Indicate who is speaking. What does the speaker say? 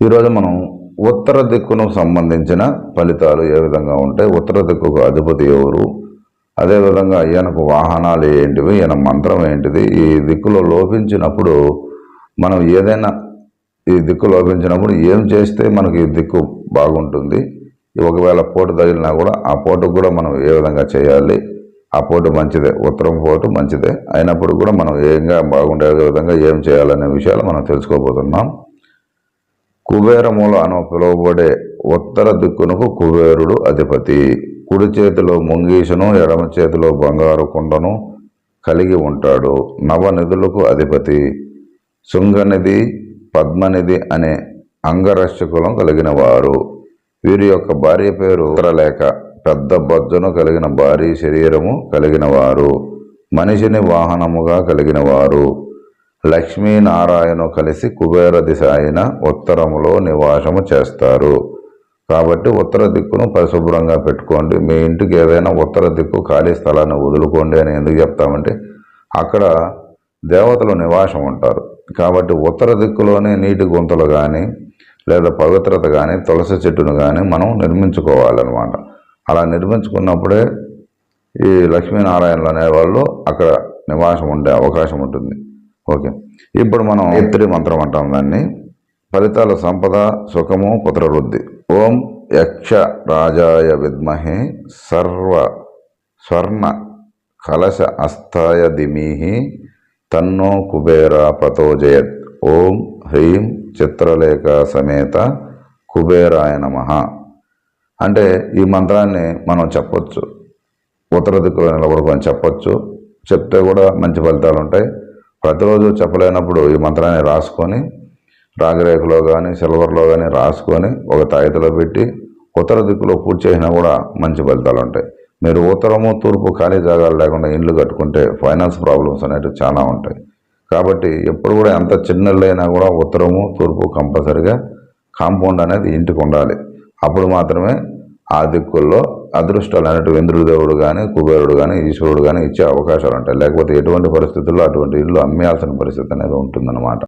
Speaker 1: ఈరోజు మనం ఉత్తర దిక్కును సంబంధించిన ఫలితాలు ఏ విధంగా ఉంటాయి? ఉత్తర దిక్కుకు అధిపతి ఎవరు? అదేవిధంగా ఈయనకు వాహనాలు ఏంటివి? ఈయన మంత్రం ఏంటిది? ఈ దిక్కులో లోపించినప్పుడు మనం ఏదైనా ఈ దిక్కు లోపించినప్పుడు ఏం చేస్తే మనకి ఈ దిక్కు బాగుంటుంది? ఒకవేళ పోటు తగిలినా కూడా ఆ పోటుకు కూడా మనం ఏ విధంగా చేయాలి? ఆ పోటు మంచిదే ఉత్తరం పోటు మంచిదే. అయినప్పుడు కూడా మనం ఏంగా బాగుండే విధంగా ఏం చేయాలనే విషయాలు మనం తెలుసుకోబోతున్నాం. కుబేరములు అని పిలువబడే ఉత్తర దిక్కునకు కుబేరుడు అధిపతి. కుడి చేతిలో ముంగీషను ఎడమ చేతిలో బంగారు కుండను కలిగి ఉంటాడు. నవనిధులకు అధిపతి. శృంగనిధి పద్మనిధి అనే అంగరక్షకులం కలిగిన వారు వీరి యొక్క భార్య పేరు ఉత్తరలేఖ. పెద్ద బొజ్జను కలిగిన భారీ శరీరము కలిగిన వారు మనిషిని వాహనముగా కలిగిన వారు లక్ష్మీనారాయణ కలిసి కుబేర దిశ అయిన ఉత్తరములో నివాసము చేస్తారు. కాబట్టి ఉత్తర దిక్కును పరిశుభ్రంగా పెట్టుకోండి. మీ ఇంటికి ఏదైనా ఉత్తర దిక్కు ఖాళీ స్థలాన్ని వదులుకోండి అని ఎందుకు చెప్తామంటే అక్కడ దేవతలు నివాసం ఉంటారు. కాబట్టి ఉత్తర దిక్కులోనే నీటి గుంతలు కానీ లేదా పవిత్రత కానీ తులసి చెట్టును కానీ మనం నిర్మించుకోవాలన్నమాట. అలా నిర్మించుకున్నప్పుడే ఈ లక్ష్మీనారాయణలు అనేవాళ్ళు అక్కడ నివాసం ఉండే అవకాశం ఉంటుంది. ఓకే. ఇప్పుడు మనం ఎత్తిరి మంత్రం అంటాం దాన్ని. ఫలితాల సంపద సుఖము పుత్రవృద్ధి. ఓం యక్ష రాజాయ విద్మహే సర్వ స్వర్ణ కలశ అస్థాయ దిమీహి తన్నో కుబేర ప్రతోజయత్ ఓం హ్రీం చిత్రలేఖ సమేత కుబేరాయ నమ. అంటే ఈ మంత్రాన్ని మనం చెప్పొచ్చు. ఉత్తర దిక్కులో నిలబడుకొని చెప్పొచ్చు. చెప్తే కూడా మంచి ఫలితాలు ఉంటాయి. ప్రతిరోజు చెప్పలేనప్పుడు ఈ మంత్రాన్ని రాసుకొని రాగిరేఖలో కానీ సిల్వర్లో కానీ రాసుకొని ఒక తాయితలో పెట్టి ఉత్తర దిక్కులో పూర్తి చేసినా కూడా మంచి ఫలితాలు ఉంటాయి. మీరు ఉత్తరము తూర్పు ఖాళీ జాగాలు లేకుండా ఇండ్లు కట్టుకుంటే ఫైనాన్స్ ప్రాబ్లమ్స్ అనేవి చాలా ఉంటాయి. కాబట్టి ఎప్పుడు కూడా ఎంత చిన్న అయినా కూడా ఉత్తరము తూర్పు కంపల్సరిగా కాంపౌండ్ అనేది ఇంటికి ఉండాలి. అప్పుడు మాత్రమే ఆ దిక్కుల్లో అదృష్టాలు అనేటివి ఇంద్రుడు దేవుడు కానీ కుబేరుడు కానీ ఈశ్వరుడు కానీ ఇచ్చే అవకాశాలు ఉంటాయి. లేకపోతే ఎటువంటి పరిస్థితుల్లో అటువంటి ఇల్లు అమ్మేయాల్సిన పరిస్థితి అనేది ఉంటుందన్నమాట.